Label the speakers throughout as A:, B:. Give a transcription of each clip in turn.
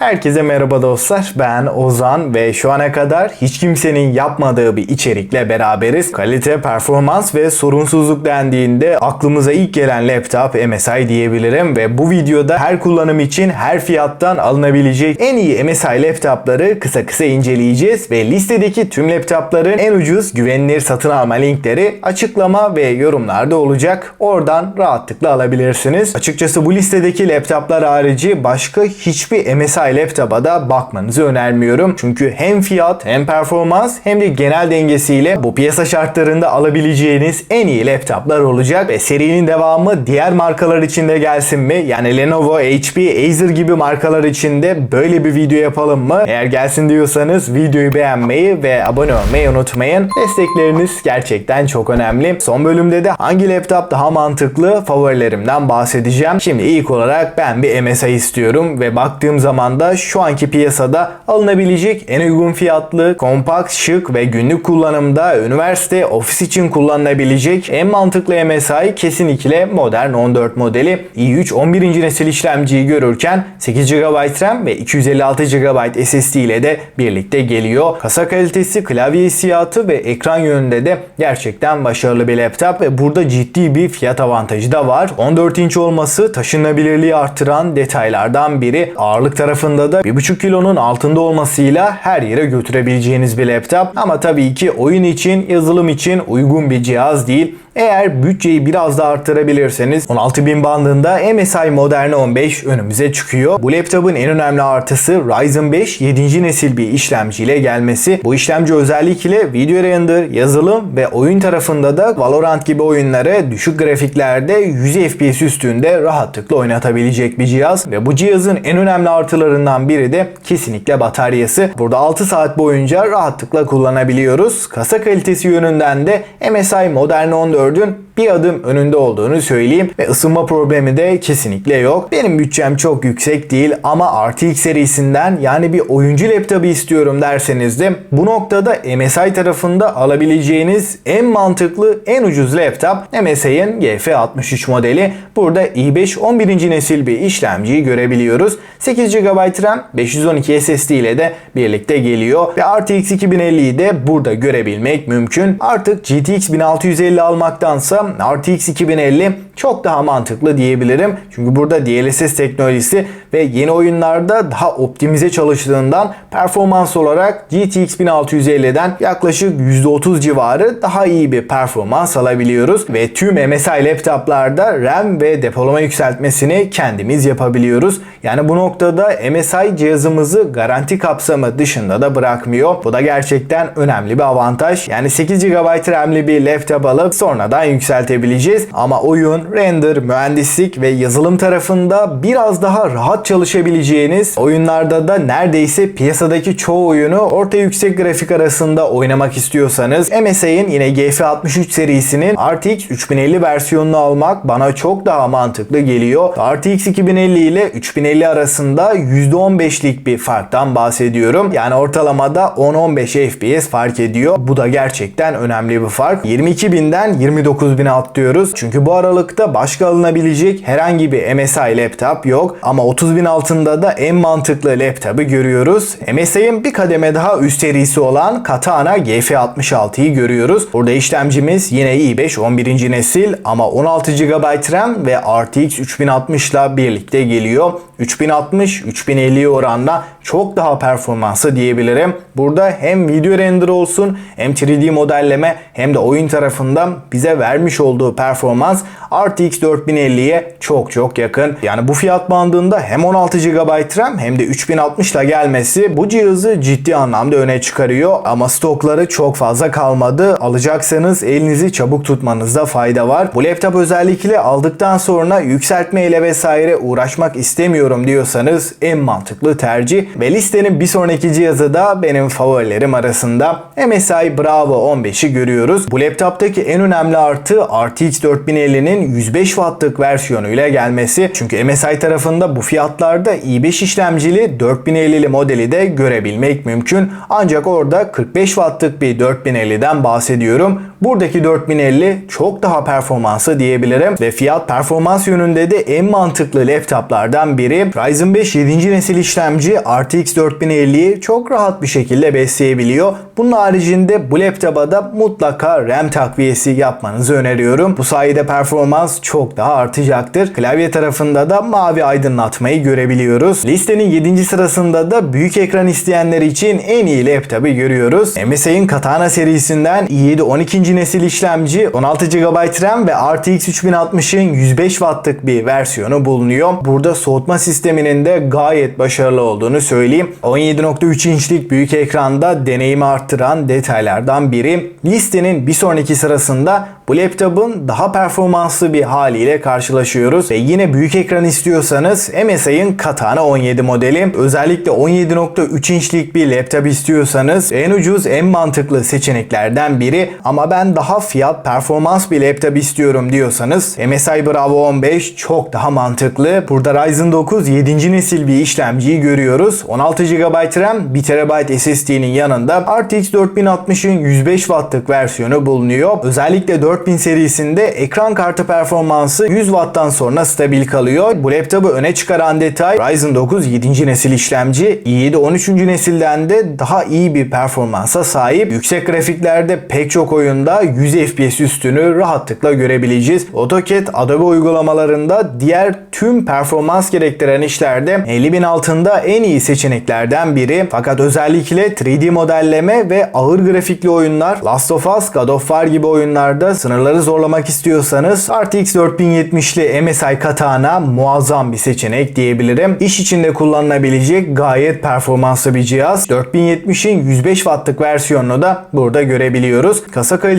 A: Herkese merhaba dostlar. Ben Ozan ve şu ana kadar hiç kimsenin yapmadığı bir içerikle beraberiz. Kalite, performans ve sorunsuzluk dendiğinde aklımıza ilk gelen laptop MSI diyebilirim ve bu videoda her kullanım için her fiyattan alınabilecek en iyi MSI laptopları kısa kısa inceleyeceğiz ve listedeki tüm laptopların en ucuz güvenilir satın alma linkleri açıklama ve yorumlarda olacak. Oradan rahatlıkla alabilirsiniz. Açıkçası bu listedeki laptoplar harici başka hiçbir MSI laptopa da bakmanızı önermiyorum. Çünkü hem fiyat hem performans hem de genel dengesiyle bu piyasa şartlarında alabileceğiniz en iyi laptoplar olacak ve serinin devamı diğer markalar için de gelsin mi? Yani Lenovo, HP, Acer gibi markalar için de böyle bir video yapalım mı? Eğer gelsin diyorsanız videoyu beğenmeyi ve abone olmayı unutmayın. Destekleriniz gerçekten çok önemli. Son bölümde de hangi laptop daha mantıklı favorilerimden bahsedeceğim. Şimdi ilk olarak ben bir MSI istiyorum ve baktığım zaman da şu anki piyasada alınabilecek en uygun fiyatlı, kompakt, şık ve günlük kullanımda üniversite, ofis için kullanılabilecek en mantıklı MSI kesinlikle modern 14 modeli i3 11. nesil işlemciyi görürken 8 GB RAM ve 256 GB SSD ile de birlikte geliyor. Kasa kalitesi, klavye hissiyatı ve ekran yönünde de gerçekten başarılı bir laptop ve burada ciddi bir fiyat avantajı da var. 14 inç olması taşınabilirliği artıran detaylardan biri. Ağırlık tarafında da 1,5 kilonun altında olmasıyla her yere götürebileceğiniz bir laptop. Ama tabii ki oyun için, yazılım için uygun bir cihaz değil. Eğer bütçeyi biraz da arttırabilirseniz 16.000 bandında MSI Modern 15 önümüze çıkıyor. Bu laptopun en önemli artısı Ryzen 5 7. nesil bir işlemciyle gelmesi. Bu işlemci özellikle video render, yazılım ve oyun tarafında da Valorant gibi oyunları düşük grafiklerde 100 FPS üstünde rahatlıkla oynatabilecek bir cihaz ve bu cihazın en önemli artılarından biri de kesinlikle bataryası. Burada 6 saat boyunca rahatlıkla kullanabiliyoruz. Kasa kalitesi yönünden de MSI Modern 14 14'ün bir adım önünde olduğunu söyleyeyim ve ısınma problemi de kesinlikle yok. Benim bütçem çok yüksek değil ama RTX serisinden yani bir oyuncu laptopu istiyorum derseniz de bu noktada MSI tarafında alabileceğiniz en mantıklı en ucuz laptop MSI'ın GF63 modeli. Burada i5 11. nesil bir işlemciyi görebiliyoruz. 8 GB RAM 512 SSD ile de birlikte geliyor ve RTX 2050'yi de burada görebilmek mümkün. Artık GTX 1650 almaktansa RTX 2050 çok daha mantıklı diyebilirim. Çünkü burada DLSS teknolojisi ve yeni oyunlarda daha optimize çalıştığından performans olarak GTX 1650'den yaklaşık %30 civarı daha iyi bir performans alabiliyoruz ve tüm MSI laptoplarda RAM ve depolama yükseltmesini kendimiz yapabiliyoruz. Yani bu noktada MSI cihazımızı garanti kapsamı dışında da bırakmıyor. Bu da gerçekten önemli bir avantaj. Yani 8 GB RAM'li bir laptop alıp sonradan yükseltebileceğiz. Ama oyun, render, mühendislik ve yazılım tarafında biraz daha rahat çalışabileceğiniz oyunlarda da neredeyse piyasadaki çoğu oyunu orta yüksek grafik arasında oynamak istiyorsanız MSI'nin yine GF63 serisinin RTX 3050 versiyonunu almak bana çok daha mantıklı geliyor. RTX 2050 ile 3050 arasında %15'lik bir farktan bahsediyorum. Yani ortalamada 10-15 FPS fark ediyor. Bu da gerçekten önemli bir fark. 22.000'den 29.000'e atlıyoruz. Çünkü bu aralıkta başka alınabilecek herhangi bir MSI laptop yok. Ama 30.000 altında da en mantıklı laptopu görüyoruz. MSI'nin bir kademe daha üst serisi olan Katana GF66'yı görüyoruz. Burada işlemcimiz yine i5 11. nesil ama 16 GB RAM ve RTX 3060 ile birlikte geliyor. 3060 3050'ye oranla çok daha performanslı diyebilirim. Burada hem video render olsun hem 3D modelleme hem de oyun tarafından bize vermiş olduğu performans RTX 4050'ye çok çok yakın. Yani bu fiyat bandında hem 16 GB RAM hem de 3060 ile gelmesi bu cihazı ciddi anlamda öne çıkarıyor ama stokları çok fazla kalmadı. Alacaksanız elinizi çabuk tutmanızda fayda var. Bu laptop özellikle aldıktan sonra yükseltme ile vesaire uğraşmak istemiyorum diyorsanız en mantıklı tercih ve listenin bir sonraki cihazı da benim favorilerim arasında MSI Bravo 15'i görüyoruz. Bu laptoptaki en önemli artı RTX 4050'nin 105 Watt'lık versiyonuyla gelmesi. Çünkü MSI tarafında bu fiyatlarda i5 işlemcili 4050'li modeli de görebilmek mümkün. Ancak orada 45 Watt'lık bir 4050'den bahsediyorum. Buradaki 4050 çok daha performanslı diyebilirim ve fiyat performans yönünde de en mantıklı laptoplardan biri. Ryzen 5 7. nesil işlemci RTX 4050'yi çok rahat bir şekilde besleyebiliyor. Bunun haricinde bu laptopa da mutlaka RAM takviyesi yapmanızı öneriyorum. Bu sayede performans çok daha artacaktır. Klavye tarafında da mavi aydınlatmayı görebiliyoruz. Listenin 7. sırasında da büyük ekran isteyenler için en iyi laptopu görüyoruz. MSI'ın Katana serisinden i7 12. nesil işlemci 16 GB RAM ve RTX 3060'ın 105 Watt'lık bir versiyonu bulunuyor. Burada soğutma sisteminin de gayet başarılı olduğunu söyleyeyim. 17.3 inçlik büyük ekranda deneyimi arttıran detaylardan biri. Listenin bir sonraki sırasında bu laptopun daha performanslı bir haliyle karşılaşıyoruz. Ve yine büyük ekran istiyorsanız MSI'ın Katana 17 modeli. Özellikle 17.3 inçlik bir laptop istiyorsanız en ucuz en mantıklı seçeneklerden biri. Ama ben daha fiyat performans bir laptop istiyorum diyorsanız MSI Bravo 15 çok daha mantıklı. Burada Ryzen 9 7. nesil bir işlemciyi görüyoruz. 16 GB RAM, 1 TB SSD'nin yanında RTX 4060'ın 105 Watt'lık versiyonu bulunuyor. Özellikle 4000 serisinde ekran kartı performansı 100 Watt'tan sonra stabil kalıyor. Bu laptopu öne çıkaran detay Ryzen 9 7. nesil işlemci, i7 13. nesilden de daha iyi bir performansa sahip. Yüksek grafiklerde pek çok oyunda 100 FPS üstünü rahatlıkla görebileceğiz. AutoCAD, Adobe uygulamalarında diğer tüm performans gerektiren işlerde 50.000 altında en iyi seçeneklerden biri. Fakat özellikle 3D modelleme ve ağır grafikli oyunlar Last of Us, God of War gibi oyunlarda sınırları zorlamak istiyorsanız RTX 4070'li MSI Katana muazzam bir seçenek diyebilirim. İş içinde kullanılabilecek gayet performanslı bir cihaz. 4070'in 105 Watt'lık versiyonunu da burada görebiliyoruz. Kasa kalitesi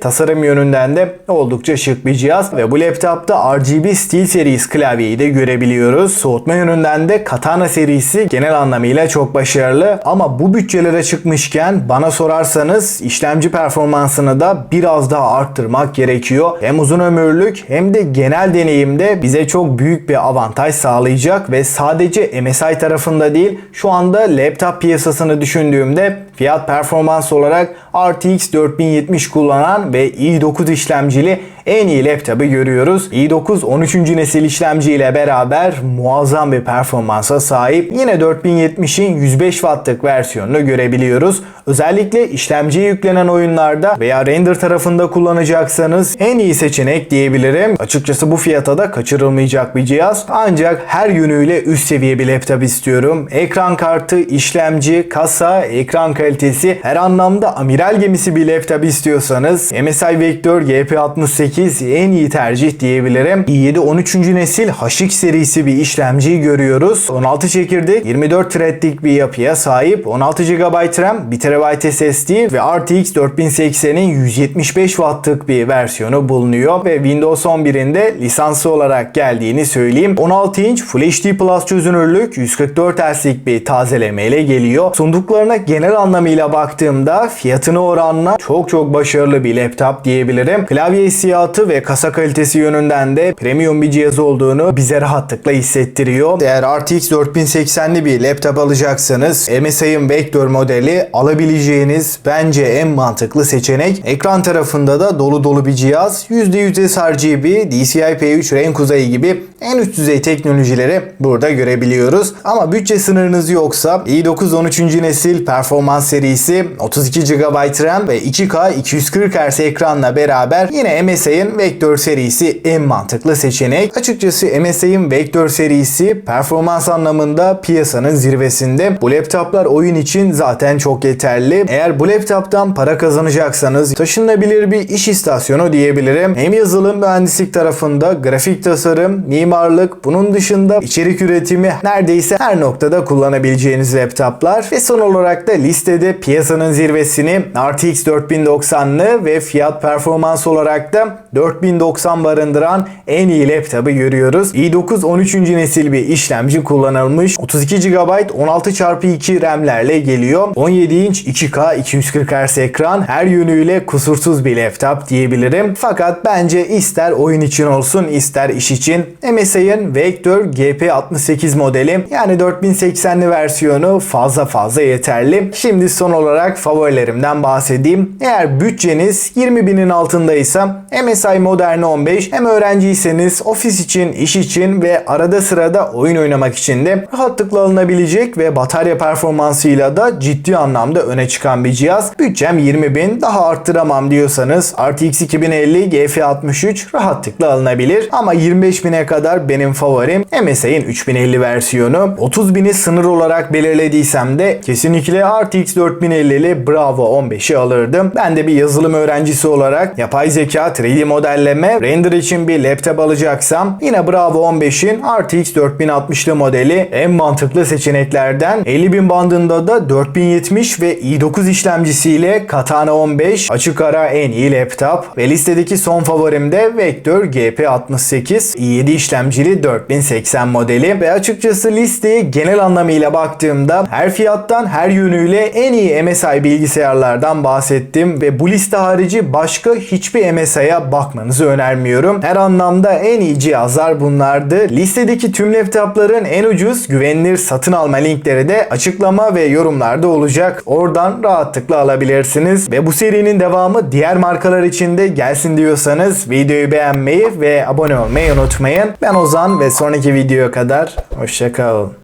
A: tasarım yönünden de oldukça şık bir cihaz ve bu laptopta RGB Steel Series klavyeyi de görebiliyoruz. Soğutma yönünden de Katana serisi genel anlamıyla çok başarılı ama bu bütçelere çıkmışken bana sorarsanız işlemci performansını da biraz daha arttırmak gerekiyor. Hem uzun ömürlük hem de genel deneyimde bize çok büyük bir avantaj sağlayacak ve sadece MSI tarafında değil şu anda laptop piyasasını düşündüğümde fiyat performans olarak RTX 4070 kullanan ve i9 işlemcili en iyi laptopu görüyoruz. i9 13. nesil işlemci ile beraber muazzam bir performansa sahip. Yine 4070'in 105 Watt'lık versiyonunu görebiliyoruz. Özellikle işlemciye yüklenen oyunlarda veya render tarafında kullanacaksanız en iyi seçenek diyebilirim. Açıkçası bu fiyata da kaçırılmayacak bir cihaz. Ancak her yönüyle üst seviye bir laptop istiyorum. Ekran kartı, işlemci, kasa, ekran kalitesi her anlamda amiral gemisi bir laptop istiyorsanız MSI Vector GP68 en iyi tercih diyebilirim. i7 13. nesil HX serisi bir işlemciyi görüyoruz. 16 çekirdek, 24 threadlik bir yapıya sahip, 16 GB RAM, 1 TB SSD ve RTX 4080'in 175 Watt'lık bir versiyonu bulunuyor ve Windows 11'in de lisanslı olarak geldiğini söyleyeyim. 16 inç Full HD Plus çözünürlük 144 Hz'lik bir tazeleme ile geliyor. Sunduklarına genel anlamıyla baktığımda fiyatına oranla çok çok başarılı bir laptop diyebilirim. Klavye hissiyatı ve kasa kalitesi yönünden de premium bir cihaz olduğunu bize rahatlıkla hissettiriyor. Eğer RTX 4080'li bir laptop alacaksanız MSI'ın Vector modeli alabileceğiniz bence en mantıklı seçenek. Ekran tarafında da dolu dolu bir cihaz. %100 sRGB, DCI-P3 renk kuzeyı gibi en üst düzey teknolojileri burada görebiliyoruz. Ama bütçe sınırınız yoksa i9 13. nesil performans serisi 32 GB RAM ve 2K 240 Hz ekranla beraber yine MSI'ın Vector serisi en mantıklı seçenek. Açıkçası MSI'ın Vector serisi performans anlamında piyasanın zirvesinde. Bu laptoplar oyun için zaten çok yeterli. Eğer bu laptoptan para kazanacaksanız taşınabilir bir iş istasyonu diyebilirim. Hem yazılım mühendislik tarafında grafik tasarım, mimarlık, bunun dışında içerik üretimi neredeyse her noktada kullanabileceğiniz laptoplar ve son olarak da listede piyasanın zirvesini RTX 4090'lı ve fiyat performans olarak da 4090 barındıran en iyi laptopu görüyoruz. i9 13. nesil bir işlemci kullanılmış. 32 GB 16x2 RAM'lerle geliyor. 17 inç 2K 240 Hz ekran her yönüyle kusursuz bir laptop diyebilirim. Fakat bence ister oyun için olsun ister iş için MSI'ın Vector GP68 modeli yani 4080'li versiyonu fazla fazla yeterli. Şimdi son olarak favorilerimden bahsedeyim. Eğer bütçeniz 20 binin altındaysa MSI Modern 15 hem öğrenciyseniz ofis için, iş için ve arada sırada oyun oynamak için de rahatlıkla alınabilecek ve batarya performansıyla da ciddi anlamda öne çıkan bir cihaz. Bütçem 20 bin daha arttıramam diyorsanız RTX 2050 GF63 rahatlıkla alınabilir ama 25 bine kadar benim favorim MSI'nin 3050 versiyonu. 30 bini sınır olarak belirlediysem de kesinlikle RTX 4050'li Bravo 15'i alırdım. Ben de bir yazılım öğrencisi olarak yapay zeka, 3D modelleme, render için bir laptop alacaksam yine Bravo 15'in RTX 4060'lı modeli en mantıklı seçeneklerden 50.000 bandında da 4070 ve i9 işlemcisiyle Katana 15 açık ara en iyi laptop ve listedeki son favorim de Vector GP68 i7 işlemcili 4080 modeli ve açıkçası listeye genel anlamıyla baktığımda her fiyattan her yönüyle en iyi MSI bilgisayarlardan bahsettim ve bu liste harici başka hiçbir MSI'ya bakmanızı önermiyorum. Her anlamda en iyi cihazlar bunlardı. Listedeki tüm laptopların en ucuz güvenilir satın alma linkleri de açıklama ve yorumlarda olacak. Oradan rahatlıkla alabilirsiniz. Ve bu serinin devamı diğer markalar için de gelsin diyorsanız videoyu beğenmeyi ve abone olmayı unutmayın. Ben Ozan ve sonraki videoya kadar hoşçakalın.